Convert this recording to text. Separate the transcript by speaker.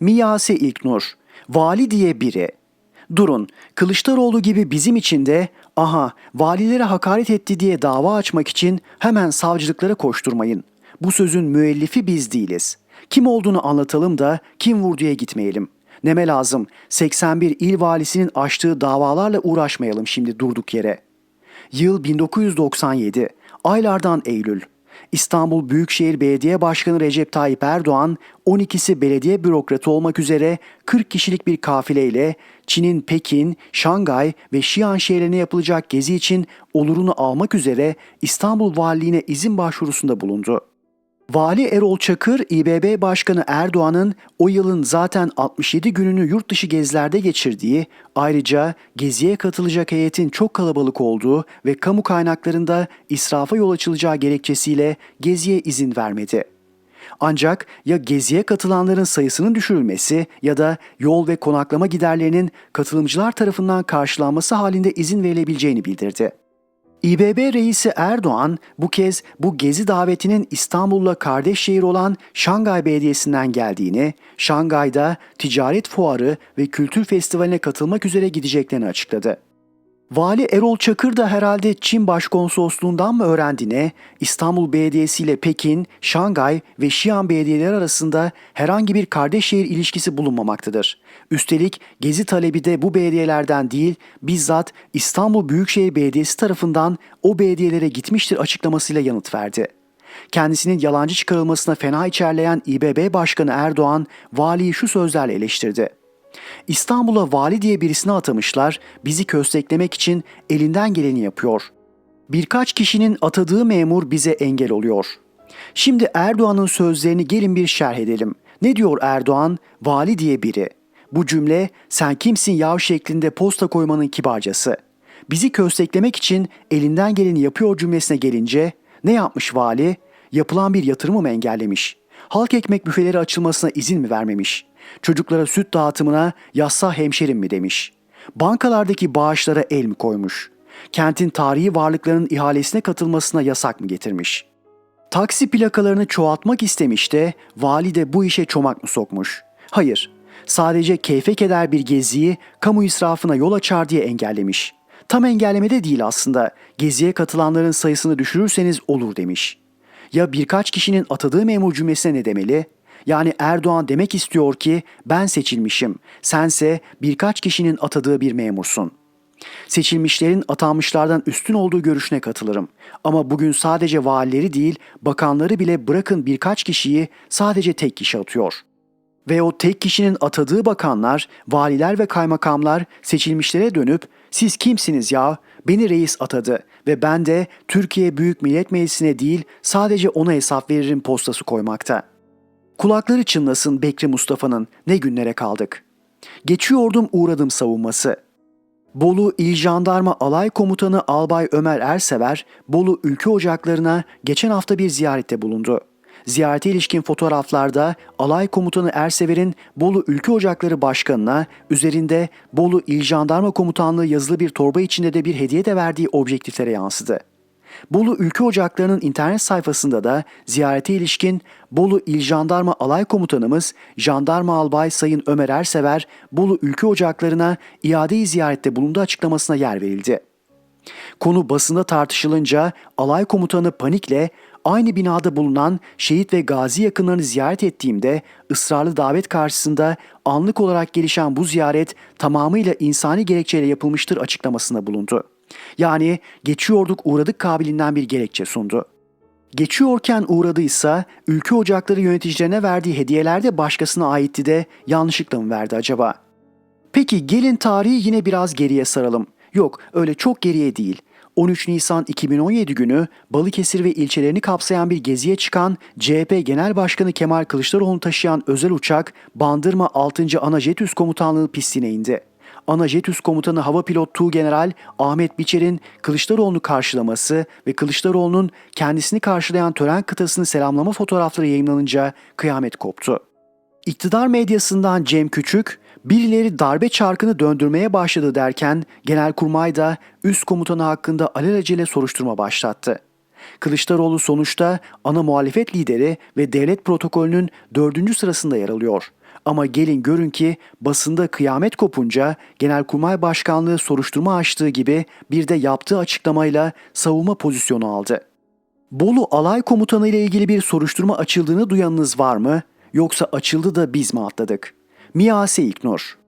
Speaker 1: Miyase İlknur, vali diye biri. Durun, Kılıçdaroğlu gibi bizim için de aha valilere hakaret etti diye dava açmak için hemen savcılıklara koşturmayın. Bu sözün müellifi biz değiliz. Kim olduğunu anlatalım da kim vurduya gitmeyelim. Neme lazım 81 il valisinin açtığı davalarla uğraşmayalım şimdi durduk yere. Yıl 1997. Aylardan Eylül. İstanbul Büyükşehir Belediye Başkanı Recep Tayyip Erdoğan 12'si belediye bürokratı olmak üzere 40 kişilik bir kafileyle Çin'in Pekin, Şangay ve Şian şehirlerine yapılacak gezi için olurunu almak üzere İstanbul Valiliğine izin başvurusunda bulundu. Vali Erol Çakır, İBB Başkanı Erdoğan'ın o yılın zaten 67 gününü yurt dışı gezilerde geçirdiği, ayrıca geziye katılacak heyetin çok kalabalık olduğu ve kamu kaynaklarında israfa yol açılacağı gerekçesiyle geziye izin vermedi. Ancak ya geziye katılanların sayısının düşürülmesi ya da yol ve konaklama giderlerinin katılımcılar tarafından karşılanması halinde izin verilebileceğini bildirdi. İBB reisi Erdoğan bu kez bu gezi davetinin İstanbul'la kardeş şehir olan Şangay Belediyesi'nden geldiğini, Şangay'da ticaret fuarı ve kültür festivaline katılmak üzere gideceklerini açıkladı. Vali Erol Çakır da herhalde Çin Başkonsolosluğundan mı öğrendi ne? İstanbul Belediyesi ile Pekin, Şangay ve Şian belediyeleri arasında herhangi bir kardeş şehir ilişkisi bulunmamaktadır. Üstelik gezi talebi de bu belediyelerden değil, bizzat İstanbul Büyükşehir Belediyesi tarafından o belediyelere gitmiştir açıklamasıyla yanıt verdi. Kendisinin yalancı çıkarılmasına fena içerleyen İBB Başkanı Erdoğan, valiyi şu sözlerle eleştirdi. İstanbul'a vali diye birisini atamışlar, bizi kösteklemek için elinden geleni yapıyor. Birkaç kişinin atadığı memur bize engel oluyor. Şimdi Erdoğan'ın sözlerini gelin bir şerh edelim. Ne diyor Erdoğan? Vali diye biri. Bu cümle sen kimsin yav şeklinde posta koymanın kibarcası. Bizi kösteklemek için elinden geleni yapıyor cümlesine gelince ne yapmış vali? Yapılan bir yatırımı mı engellemiş? Halk ekmek büfeleri açılmasına izin mi vermemiş? Çocuklara süt dağıtımına yassa hemşerim mi demiş? Bankalardaki bağışlara el mi koymuş? Kentin tarihi varlıklarının ihalesine katılmasına yasak mı getirmiş? Taksi plakalarını çoğaltmak istemiş de vali de bu işe çomak mı sokmuş? Hayır, sadece keyfe keder bir geziyi kamu israfına yol açar diye engellemiş. Tam engellemede değil aslında. Geziye katılanların sayısını düşürürseniz olur demiş. Ya birkaç kişinin atadığı memur cümlesine ne demeli? Yani Erdoğan demek istiyor ki ben seçilmişim, sense birkaç kişinin atadığı bir memursun. Seçilmişlerin atanmışlardan üstün olduğu görüşüne katılırım. Ama bugün sadece valileri değil, bakanları bile bırakın birkaç kişiyi sadece tek kişi atıyor. Ve o tek kişinin atadığı bakanlar, valiler ve kaymakamlar seçilmişlere dönüp siz kimsiniz ya? Beni reis atadı ve ben de Türkiye Büyük Millet Meclisi'ne değil sadece ona hesap veririm postası koymakta. Kulakları çınlasın Bekri Mustafa'nın ne günlere kaldık. Geçiyordum uğradım savunması. Bolu İl Jandarma Alay Komutanı Albay Ömer Ersever, Bolu Ülke Ocaklarına geçen hafta bir ziyarette bulundu. Ziyarete ilişkin fotoğraflarda Alay Komutanı Ersever'in Bolu Ülke Ocakları Başkanı'na üzerinde Bolu İl Jandarma Komutanlığı yazılı bir torba içinde de bir hediye de verdiği objektiflere yansıdı. Bolu Ülke Ocakları'nın internet sayfasında da ziyarete ilişkin Bolu İl Jandarma Alay Komutanımız Jandarma Albay Sayın Ömer Ersever, Bolu Ülke Ocakları'na iade-i ziyarette bulunduğu açıklamasına yer verildi. Konu basında tartışılınca alay komutanı panikle aynı binada bulunan şehit ve gazi yakınlarını ziyaret ettiğimde ısrarlı davet karşısında anlık olarak gelişen bu ziyaret tamamıyla insani gerekçeyle yapılmıştır açıklamasında bulundu. Yani geçiyorduk uğradık kabilinden bir gerekçe sundu. Geçiyorken uğradıysa ülke ocakları yöneticilerine verdiği hediyeler de başkasına aitti de yanlışlıkla mı verdi acaba? Peki gelin tarihi yine biraz geriye saralım. Yok öyle çok geriye değil. 13 Nisan 2017 günü Balıkesir ve ilçelerini kapsayan bir geziye çıkan CHP Genel Başkanı Kemal Kılıçdaroğlu'nu taşıyan özel uçak Bandırma 6. Ana Jet Üst Komutanlığı pistine indi. Ana Jet Üst Komutanı Hava Pilot Tuğ General Ahmet Biçer'in Kılıçdaroğlu'nu karşılaması ve Kılıçdaroğlu'nun kendisini karşılayan tören kıtasını selamlama fotoğrafları yayınlanınca kıyamet koptu. İktidar medyasından Cem Küçük, birileri darbe çarkını döndürmeye başladı derken Genelkurmay da üst komutanı hakkında alelacele soruşturma başlattı. Kılıçdaroğlu sonuçta ana muhalefet lideri ve devlet protokolünün dördüncü sırasında yer alıyor. Ama gelin görün ki basında kıyamet kopunca Genelkurmay Başkanlığı soruşturma açtığı gibi bir de yaptığı açıklamayla savunma pozisyonu aldı. Bolu Alay Komutanı ile ilgili bir soruşturma açıldığını duyanınız var mı? Yoksa açıldı da biz mi atladık? Miyase İlknur